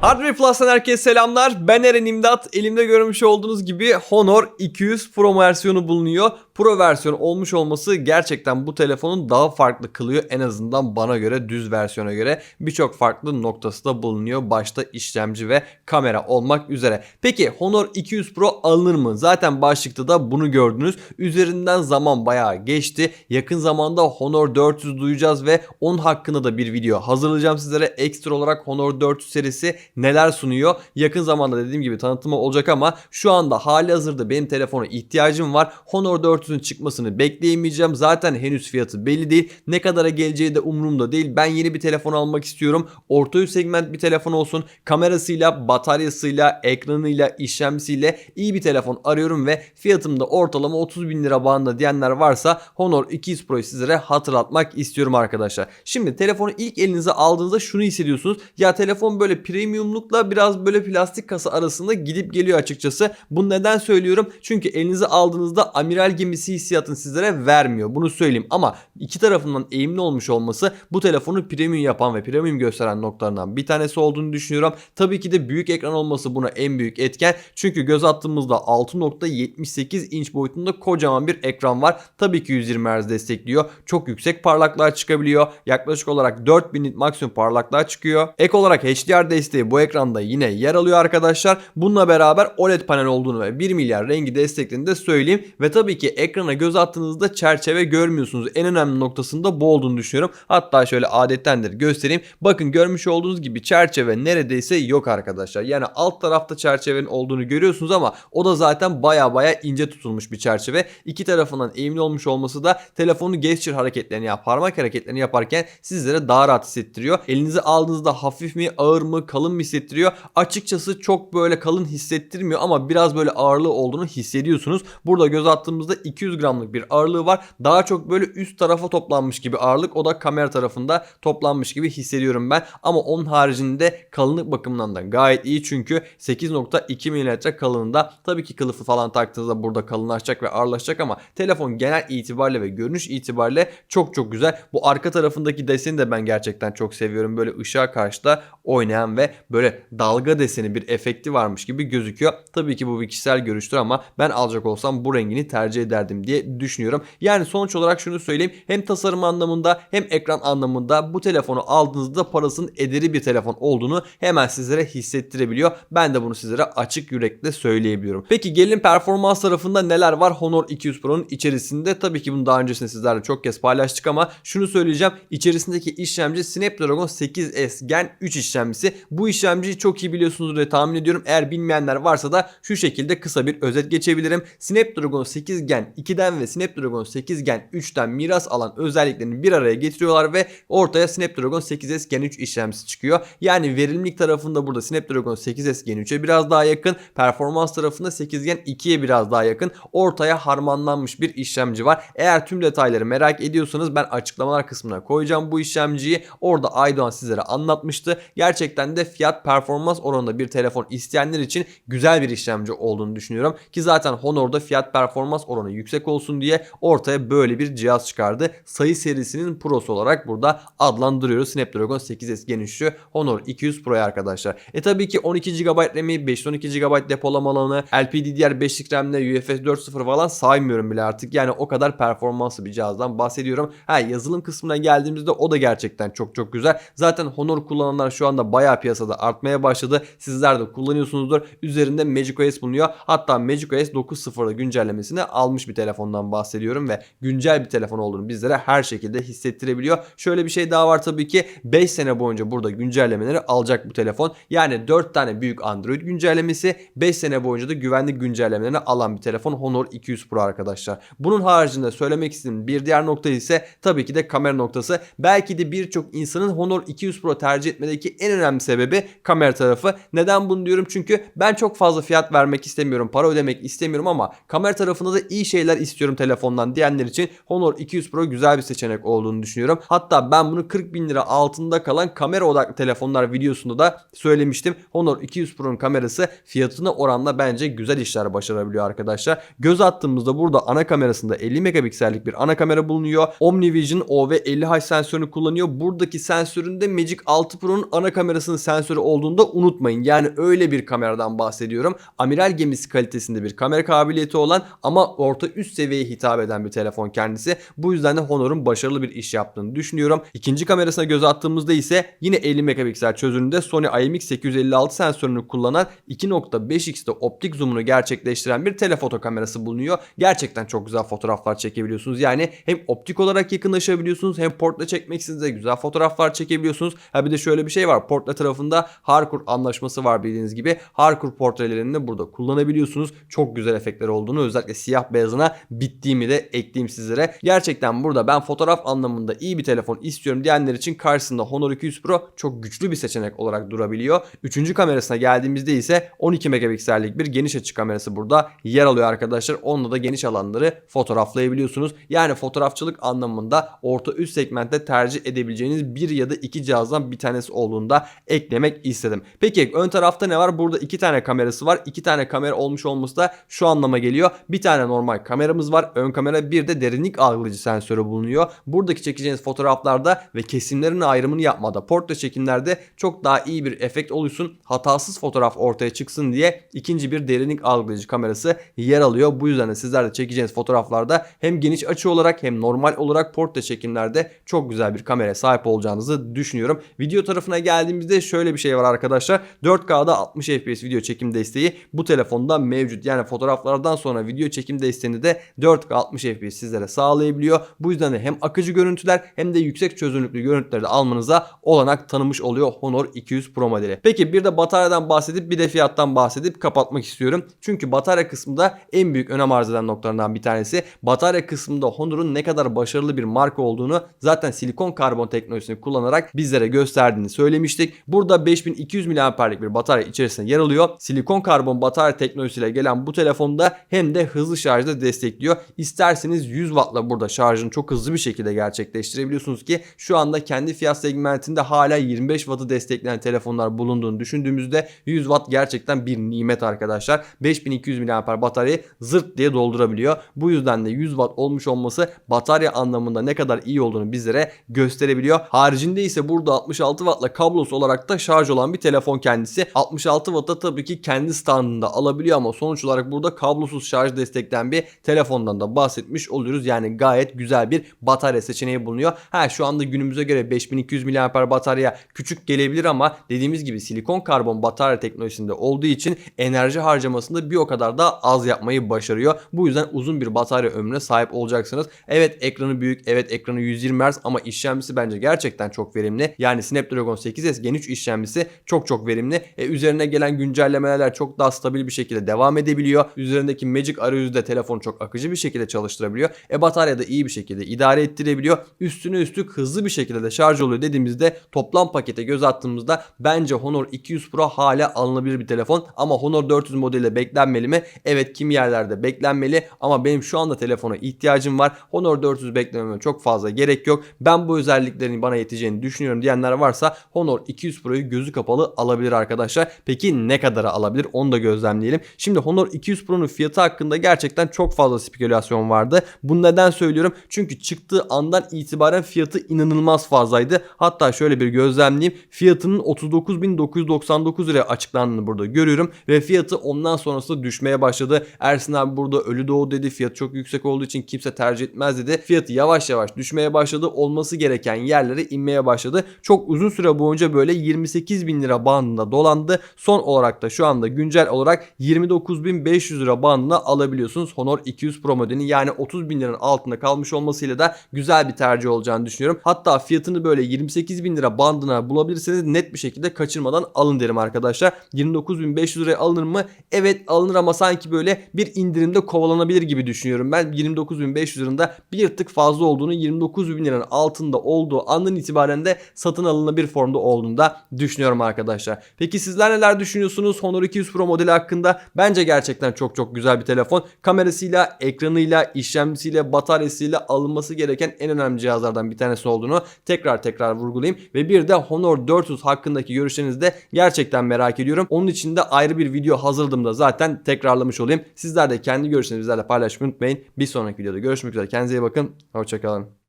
Hardware Plus'tan herkese selamlar. Ben Eren İmdat. Elimde görmüş olduğunuz gibi Honor 200 Pro versiyonu bulunuyor. Pro versiyonu olmuş olması gerçekten bu telefonun daha farklı kılıyor. En azından bana göre düz versiyona göre birçok farklı noktası da bulunuyor. Başta işlemci ve kamera olmak üzere. Peki Honor 200 Pro alınır mı? Zaten başlıkta da bunu gördünüz. Üzerinden zaman bayağı geçti. Yakın zamanda Honor 400 duyacağız ve onun hakkında da bir video hazırlayacağım sizlere. Ekstra olarak Honor 400 serisi neler sunuyor? Yakın zamanda dediğim gibi tanıtımı olacak ama şu anda hali hazırda benim telefona ihtiyacım var. Honor 400'ün çıkmasını bekleyemeyeceğim. Zaten henüz fiyatı belli değil. Ne kadara geleceği de umurumda değil. Ben yeni bir telefon almak istiyorum. Orta üst segment bir telefon olsun. Kamerasıyla, bataryasıyla, ekranıyla, işlemcisiyle iyi bir telefon arıyorum ve fiyatım da ortalama 30 bin lira bandında diyenler varsa Honor 200 Pro'yu sizlere hatırlatmak istiyorum arkadaşlar. Şimdi telefonu ilk elinize aldığınızda şunu hissediyorsunuz. Ya telefon böyle premiumlukla biraz böyle plastik kasa arasında gidip geliyor açıkçası. Bunu neden söylüyorum? Çünkü elinize aldığınızda amiral gemisi hissiyatını sizlere vermiyor. Bunu söyleyeyim ama iki tarafından eğimli olmuş olması bu telefonu premium yapan ve premium gösteren noktalarından bir tanesi olduğunu düşünüyorum. Tabii ki de büyük ekran olması buna en büyük etken. Çünkü göz attığımızda 6.78 inç boyutunda kocaman bir ekran var. Tabii ki 120 Hz destekliyor. Çok yüksek parlaklığa çıkabiliyor. Yaklaşık olarak 4000 nit maksimum parlaklığa çıkıyor. Ek olarak HDR desteği bu ekranda yine yer alıyor arkadaşlar. Bununla beraber OLED panel olduğunu ve 1 milyar rengi desteklediğini de söyleyeyim. Ve tabii ki ekrana göz attığınızda çerçeve görmüyorsunuz. En önemli noktasında bu olduğunu düşünüyorum. Hatta şöyle adettendir göstereyim. Bakın görmüş olduğunuz gibi çerçeve neredeyse yok arkadaşlar. Yani alt tarafta çerçevenin olduğunu görüyorsunuz ama o da zaten baya baya ince tutulmuş bir çerçeve. İki tarafından eğimli olmuş olması da telefonu gesture hareketlerini ya parmak hareketlerini yaparken sizlere daha rahat hissettiriyor. Elinize aldığınızda hafif mi ağır mı kalın mı hissettiriyor. Açıkçası çok böyle kalın hissettirmiyor ama biraz böyle ağırlığı olduğunu hissediyorsunuz. Burada göz attığımızda 200 gramlık bir ağırlığı var. Daha çok böyle üst tarafa toplanmış gibi ağırlık o da kamera tarafında toplanmış gibi hissediyorum ben. Ama onun haricinde kalınlık bakımından da gayet iyi çünkü 8.2 mm kalınlığında tabii ki kılıfı falan taktığınızda burada kalınlaşacak ve ağırlaşacak ama telefon genel itibariyle ve görünüş itibariyle çok çok güzel. Bu arka tarafındaki deseni de ben gerçekten çok seviyorum. Böyle ışığa karşı da oynayan ve böyle dalga deseni bir efekti varmış gibi gözüküyor. Tabii ki bu bir kişisel görüştür ama ben alacak olsam bu rengini tercih ederdim diye düşünüyorum. Yani sonuç olarak şunu söyleyeyim. Hem tasarım anlamında hem ekran anlamında bu telefonu aldığınızda parasının ederi bir telefon olduğunu hemen sizlere hissettirebiliyor. Ben de bunu sizlere açık yürekle söyleyebiliyorum. Peki gelin performans tarafında neler var Honor 200 Pro'nun içerisinde? Tabii ki bunu daha öncesinde sizlerle çok kez paylaştık ama şunu söyleyeceğim. İçerisindeki işlemci Snapdragon 8S Gen 3 işlemcisi. Bu işlemciyi çok iyi biliyorsunuz diye tahmin ediyorum. Eğer bilmeyenler varsa da şu şekilde kısa bir özet geçebilirim. Snapdragon 8 Gen 2'den ve Snapdragon 8 Gen 3'ten miras alan özelliklerini bir araya getiriyorlar ve ortaya Snapdragon 8S Gen 3 işlemcisi çıkıyor. Yani verimlilik tarafında burada Snapdragon 8S Gen 3'e biraz daha yakın. Performans tarafında 8 Gen 2'ye biraz daha yakın. Ortaya harmanlanmış bir işlemci var. Eğer tüm detayları merak ediyorsanız ben açıklamalar kısmına koyacağım bu işlemciyi. Orada Aydoğan sizlere anlatmıştı. Gerçekten de fiyat performans oranında bir telefon isteyenler için güzel bir işlemci olduğunu düşünüyorum. Ki zaten Honor'da fiyat performans oranı yüksek olsun diye ortaya böyle bir cihaz çıkardı. Sayı serisinin Pro'su olarak burada adlandırıyoruz. Snapdragon 8S Gen 3'lü Honor 200 Pro'ya arkadaşlar. E tabii ki 12 GB RAM'i, 512 GB depolama alanı, LPDDR5'lik RAM'le UFS 4.0 falan saymıyorum bile artık. Yani o kadar performanslı bir cihazdan bahsediyorum. Ha yazılım kısmına geldiğimizde o da gerçekten çok çok güzel. Zaten Honor kullananlar şu anda bayağı piyasada artmaya başladı. Sizler de kullanıyorsunuzdur. Üzerinde macOS bulunuyor. Hatta macOS 9.0'da güncellemesini almış bir telefondan bahsediyorum ve güncel bir telefon olduğunu bizlere her şekilde hissettirebiliyor. Şöyle bir şey daha var tabii ki 5 sene boyunca burada güncellemeleri alacak bu telefon. Yani 4 tane büyük Android güncellemesi 5 sene boyunca da güvenlik güncellemelerini alan bir telefon Honor 200 Pro arkadaşlar. Bunun haricinde söylemek istediğim bir diğer nokta ise tabii ki de kamera noktası. Belki de birçok insanın Honor 200 Pro tercih etmedeki en önemli sebebi kamera tarafı. Neden bunu diyorum? Çünkü ben çok fazla fiyat vermek istemiyorum. Para ödemek istemiyorum ama kamera tarafında da iyi şeyler şeyler istiyorum telefondan diyenler için Honor 200 Pro güzel bir seçenek olduğunu düşünüyorum. Hatta ben bunu 40 bin lira altında kalan kamera odaklı telefonlar videosunda da söylemiştim. Honor 200 Pro'nun kamerası fiyatına oranla bence güzel işler başarabiliyor arkadaşlar. Göz attığımızda burada ana kamerasında 50 megapiksellik bir ana kamera bulunuyor. OmniVision OV50H sensörünü kullanıyor. Buradaki sensöründe Magic 6 Pro'nun ana kamerasının sensörü olduğunu da unutmayın. Yani öyle bir kameradan bahsediyorum. Amiral gemisi kalitesinde bir kamera kabiliyeti olan ama orta üst seviyeye hitap eden bir telefon kendisi. Bu yüzden de Honor'un başarılı bir iş yaptığını düşünüyorum. İkinci kamerasına göz attığımızda ise yine 50 megapiksel çözünürlüğünde Sony IMX856 sensörünü kullanan 2.5x'te optik zoom'unu gerçekleştiren bir telefoto kamerası bulunuyor. Gerçekten çok güzel fotoğraflar çekebiliyorsunuz. Yani hem optik olarak yakınlaşabiliyorsunuz hem portre çekmek istediğinizde güzel fotoğraflar çekebiliyorsunuz. Ha bir de şöyle bir şey var. Portre tarafında Harcourt anlaşması var bildiğiniz gibi. Harcourt portrelerini de burada kullanabiliyorsunuz. Çok güzel efektler olduğunu özellikle siyah beyazına bittiğimi de ekleyeyim sizlere. Gerçekten burada ben fotoğraf anlamında iyi bir telefon istiyorum diyenler için karşısında Honor 200 Pro çok güçlü bir seçenek olarak durabiliyor. Üçüncü kamerasına geldiğimizde ise 12 megapiksellik bir geniş açı kamerası burada yer alıyor arkadaşlar. Onunla da geniş alanları fotoğraflayabiliyorsunuz. Yani fotoğrafçılık anlamında orta üst segmentte tercih edebileceğiniz bir ya da iki cihazdan bir tanesi olduğunda eklemek istedim. Peki ön tarafta ne var? Burada iki tane kamerası var. İki tane kamera olmuş olması da şu anlama geliyor. Bir tane normal kameramız var. Ön kamera bir de derinlik algılayıcı sensörü bulunuyor. Buradaki çekeceğiniz fotoğraflarda ve kesimlerin ayrımını yapmada portre çekimlerde çok daha iyi bir efekt oluşsun. Hatasız fotoğraf ortaya çıksın diye ikinci bir derinlik algılayıcı kamerası yer alıyor. Bu yüzden de sizler de çekeceğiniz fotoğraflarda hem geniş açı olarak hem normal olarak portre çekimlerde çok güzel bir kameraya sahip olacağınızı düşünüyorum. Video tarafına geldiğimizde şöyle bir şey var arkadaşlar. 4K'da 60 FPS video çekim desteği bu telefonda mevcut. Yani fotoğraflardan sonra video çekim desteğini de 4K 60 FPS sizlere sağlayabiliyor. Bu yüzden de hem akıcı görüntüler hem de yüksek çözünürlüklü görüntüleri de almanıza olanak tanımış oluyor Honor 200 Pro modeli. Peki bir de bataryadan bahsedip bir de fiyattan bahsedip kapatmak istiyorum. Çünkü batarya kısmında en büyük önem arz eden noktalarından bir tanesi. Batarya kısmında Honor'un ne kadar başarılı bir marka olduğunu zaten silikon karbon teknolojisini kullanarak bizlere gösterdiğini söylemiştik. Burada 5200 mAh'lik bir batarya içerisinde yer alıyor. Silikon karbon batarya teknolojisiyle gelen bu telefonda hem de hızlı şarjda destekliyor. İsterseniz 100 Watt'la burada şarjını çok hızlı bir şekilde gerçekleştirebiliyorsunuz ki şu anda kendi fiyat segmentinde hala 25 Watt'ı destekleyen telefonlar bulunduğunu düşündüğümüzde 100 Watt gerçekten bir nimet arkadaşlar. 5200 mAh bataryayı zırt diye doldurabiliyor. Bu yüzden de 100 Watt olmuş olması batarya anlamında ne kadar iyi olduğunu bizlere gösterebiliyor. Haricinde ise burada 66 Watt'la kablosuz olarak da şarj olan bir telefon kendisi. 66 Watt'ta tabii ki kendi standında alabiliyor ama sonuç olarak burada kablosuz şarj destekleyen bir telefondan da bahsetmiş oluyoruz. Yani gayet güzel bir batarya seçeneği bulunuyor. Ha şu anda günümüze göre 5200 mAh batarya küçük gelebilir ama dediğimiz gibi silikon karbon batarya teknolojisinde olduğu için enerji harcamasında bir o kadar da az yapmayı başarıyor. Bu yüzden uzun bir batarya ömrüne sahip olacaksınız. Evet ekranı büyük, evet ekranı 120 Hz ama işlemcisi bence gerçekten çok verimli. Yani Snapdragon 8S Gen 3 işlemcisi çok çok verimli. E, üzerine gelen güncellemeler çok daha stabil bir şekilde devam edebiliyor. Üzerindeki Magic arayüzü de telefonu çok akıcı bir şekilde çalıştırabiliyor. E batarya da iyi bir şekilde idare ettirebiliyor. Üstüne üstlük hızlı bir şekilde de şarj oluyor dediğimizde toplam pakete göz attığımızda bence Honor 200 Pro hala alınabilir bir telefon. Ama Honor 400 modeliyle beklenmeli mi? Evet kimi yerlerde beklenmeli ama benim şu anda telefona ihtiyacım var. Honor 400 beklememe çok fazla gerek yok. Ben bu özelliklerin bana yeteceğini düşünüyorum diyenler varsa Honor 200 Pro'yu gözü kapalı alabilir arkadaşlar. Peki ne kadara alabilir onu da gözlemleyelim. Şimdi Honor 200 Pro'nun fiyatı hakkında gerçekten çok fazla spekülasyon vardı. Bunu neden söylüyorum? Çünkü çıktığı andan itibaren fiyatı inanılmaz fazlaydı. Hatta şöyle bir gözlemleyeyim. Fiyatının 39.999 liraya açıklandığını burada görüyorum ve fiyatı ondan sonrasında düşmeye başladı. Ersin abi burada ölü doğu dedi. Fiyat çok yüksek olduğu için kimse tercih etmez dedi. Fiyatı yavaş yavaş düşmeye başladı. Olması gereken yerlere inmeye başladı. Çok uzun süre boyunca böyle 28 bin lira bandında dolandı. Son olarak da şu anda güncel olarak 29.500 lira bandına alabiliyorsunuz Honor 200 Pro modelini. Yani 30 bin liranın altında kalmış olmasıyla da güzel bir tercih olacağını düşünüyorum. Hatta fiyatını böyle 28 bin lira bandına bulabilirseniz net bir şekilde kaçırmadan alın derim arkadaşlar. 29.500 liraya alınır mı? Evet alınır ama sanki böyle bir indirimde kovalanabilir gibi düşünüyorum. Ben 29.500 liranın bir tık fazla olduğunu 29 bin liranın altında olduğu andan itibaren de satın alınabilir formda olduğunu da düşünüyorum arkadaşlar. Peki sizler neler düşünüyorsunuz Honor 200 Pro modeli hakkında? Bence gerçekten çok çok güzel bir telefon. Kamerası kamerasıyla, ekranıyla, işlemcisiyle, bataryasıyla alınması gereken en önemli cihazlardan bir tanesi olduğunu tekrar tekrar vurgulayayım. Ve bir de Honor 400 hakkındaki görüşlerinizi de gerçekten merak ediyorum. Onun için de ayrı bir video hazırladığımda zaten tekrarlamış olayım. Sizler de kendi görüşlerinizi bizlerle paylaşmayı unutmayın. Bir sonraki videoda görüşmek üzere. Kendinize iyi bakın. Hoşçakalın.